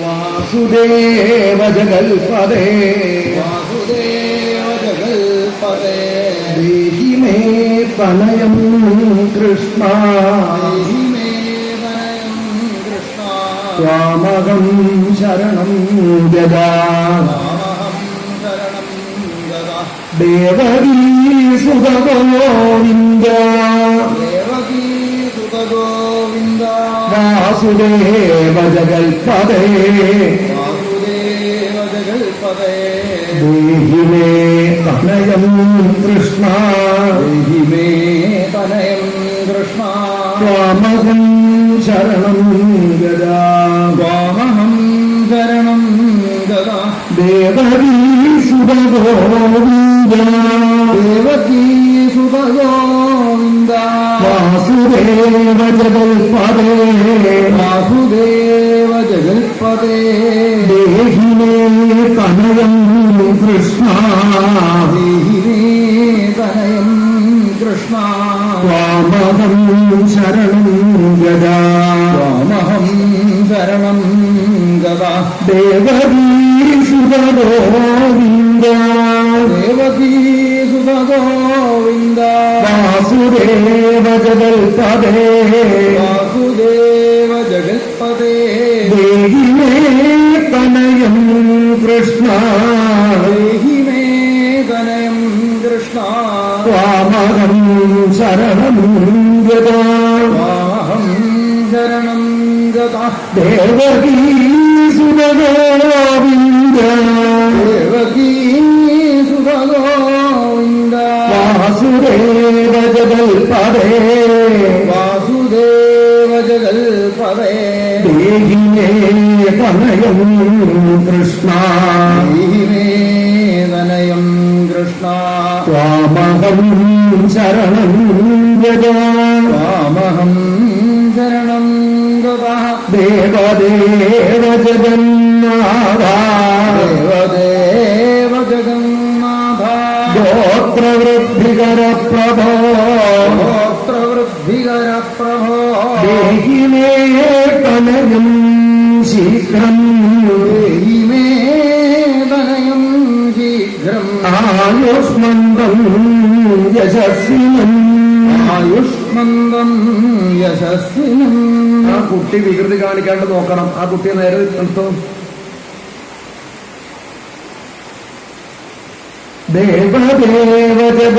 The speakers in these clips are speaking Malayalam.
വാസുദേവ ജഗൽപദേ വാസുദേവ ജഗൽപദേ ദേഹി മേ പ്രണയം കൃഷ്ണ. ത്വാമകം ശരണം ഗതാ ദേവകീ സുതഗോവിന്ദ വാസുദേവ ജഗൽപദേ വാസുദേവ ജഗൽപദേ ദേഹി മേ പ്രണയം കൃഷ്ണ ദേഹി മേ തനയം കൃഷ്ണ ത്വാമകം ശരണം ഗജാ വാമഹം ശരണം ഗതാ ദേവകീ സുതഗോവിന്ദ ദേവകീ സുതഗോവിന്ദ വാസുദേവ ജഗൽപദേ വാസുദേവ ജഗൽപദേ ദേഹി മേ കനയം കൃഷ്ണ ദേഹിനേ തനയം കൃഷ്ണ ത്വാമഹം ശരണം ഗജാ വാമഹം ശരണം ഗതാ ദേവകീ സുതഗോവിന്ദ ദേവകീ സുതഗോവിന്ദ വാസുദേവ ജഗൽപദേ വാസുദേവ കൃഷ്ണ തനയം കൃഷ്ണ ത്വാമഹം ശരണം ഗജാ വാഹം ശരണം ദേവകീ സുതഗോവിന്ദ ദേവകീ സുതഗോവിന്ദ വാസുദേവ ജഗൽപദേ വാസുദേവ ജഗൽപദേ ദേഹി മേ കനയം കൃഷ്ണ. തനയം കൃഷ്ണ ത്വാമഹം ശരണം വാമഹം ശരണം ദേവദേവ ജഗന്നാഥ. ദേവദേവ ജഗന്നാഥ. ഗോത്രവൃദ്ധികര പ്രഭോ. ഗോത്രവൃദ്ധികര പ്രഭോ. ദേഹിനേ കനയം ശീഘ്രം തനയം ശീഘ്രം. ആയുഷ്മന്തം യശസ്വിനം ആയുഷ്മന്തം യശസ്വിനം ആ കുട്ടി വികൃതി കാണിക്കാണ്ട് നോക്കണം. ആ കുട്ടിയെ നേരെ നിർത്തും. ദേവദേവ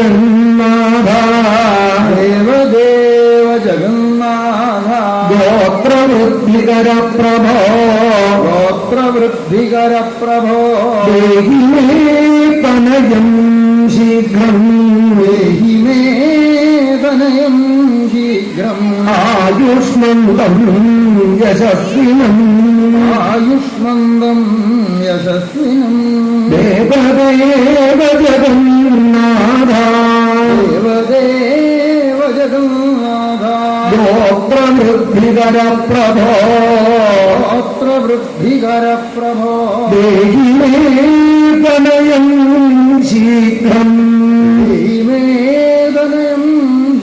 ഗോത്രവൃദ്ധികര പ്രഭോ ഗോത്രവൃദ്ധികര പ്രഭോ ദേഹി മേ തനയം ശീഘ്രം ദേഹി മേ തനയം ശീഘ്രം ആയുഷ്മന്തം യശസ്വിനം ആയുഷ്മന്തം യശസ്വിനം ദേവദേവ ജഗന്നാഥ ജഗന്നാഥ ഗോത്രവൃദ്ധികര പ്രഭോ ഗോത്രവൃദ്ധികര പ്രഭോ ദേഹി മേ തനയം ശീഘ്രം. ദേഹി മേ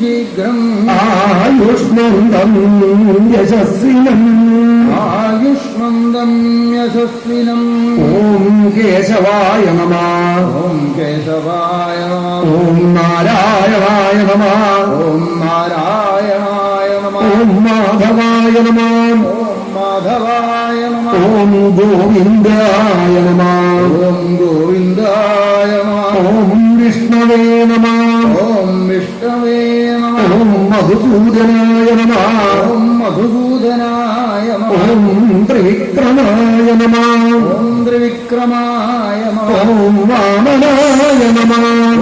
ശീഘ്രം. ആയുഷ്മന്ദം യശസ്വിനം ആയുഷ്മന്ദം യശസ്വിനം ഓം കേശവായ നമ. ഓം കേശവായ ഓം നാരായണായ നമ. ഓം നാരായണായ നമഃ ഓം മാധവായ നമ മാധവായ നമഃ ഓം ഗോവിന്ദായ നമ ഓം ഗോവിന്ദായ നമഃ ഓം വിഷ്ണവേ നമ ഓം വിഷ്ണവേ നമഃ ഓം മധുസൂദനായ നമ ഓം മധുസൂദനായ നമഃ ഓം ത്രിവിക്രമായ നമ ഓം ത്രിവിക്രമായ നമഃ ഓം വാമനായ നമ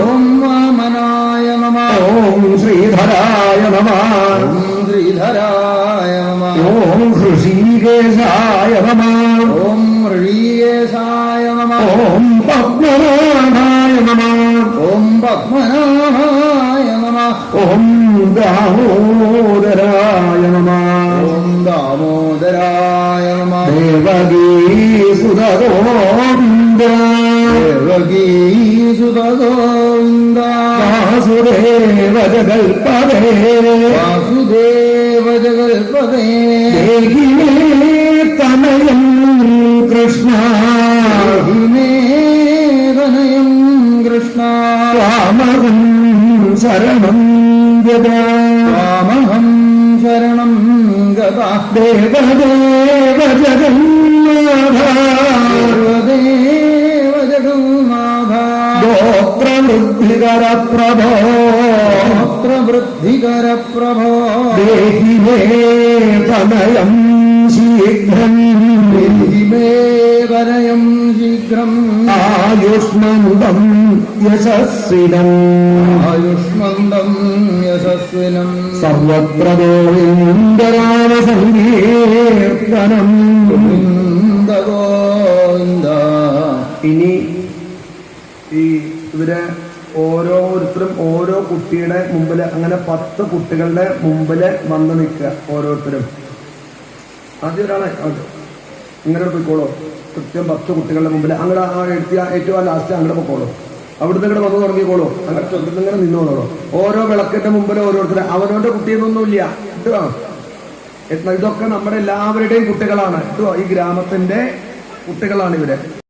ഓം വാമനായ നമഃ ഓം ശ്രീധരായ നമ ഹൃഷീകേശായ നമ. ഓം ഋഷീകേശായ നമഃ. ഓം പത്മനാഭായ നമ. ഓം പത്മനാഭായ നമഃ. ഓം ദാമോദരായ നമ. ഓം ദാമോദരായ നമഃ. ദേവകീ സുതഗോവിന്ദ ദേവകീ സുതഗോവിന്ദ വാസുദേവ ജഗൽപദേ തനയം കൃഷ്ണ. തനയം കൃഷ്ണ. രാമഹം ശരണം രാമഹം ശരണം ജഗന്നാഥ ജഗന്നാഥ ഗോത്രവൃദ്ധികര പ്രഭോ ഗോത്രവൃദ്ധികര പ്രഭോ ദേഹി മേ തനയം ശീഘ്രം. ഹിമേ വരയം ശീഘ്രം. ആയുഷ്മന്തം യശസ്വിനം ആയുഷ്മന്തം യശസ്വിനം സർവത്ര അങ്ങനെ പത്ത് കുട്ടികളുടെ മുമ്പിൽ വന്ന് നിൽക്കുക ഓരോരുത്തരും. ആദ്യം ഒരാളെ ഇങ്ങനെ പോയിക്കോളൂ. കൃത്യം പത്ത് കുട്ടികളുടെ മുമ്പിൽ അങ്ങനെ ആ എഴുത്തിയ ഏറ്റവും ലാസ്റ്റ് അങ്ങനെ പോയിക്കോളൂ. അവിടുന്ന് ഇങ്ങനെ വന്ന് തുടങ്ങിക്കോളൂ. അങ്ങനെ ചെറുപ്പം ഇങ്ങനെ നിന്ന് വന്നോളൂ. ഓരോ വിളക്കിന്റെ മുമ്പിൽ ഓരോരുത്തർ അവനവന്റെ കുട്ടിയെന്നൊന്നുമില്ല കേട്ടോ ഇതൊക്കെ നമ്മുടെ എല്ലാവരുടെയും കുട്ടികളാണ്. കേട്ടോ ഈ ഗ്രാമത്തിന്റെ കുട്ടികളാണ് ഇവർ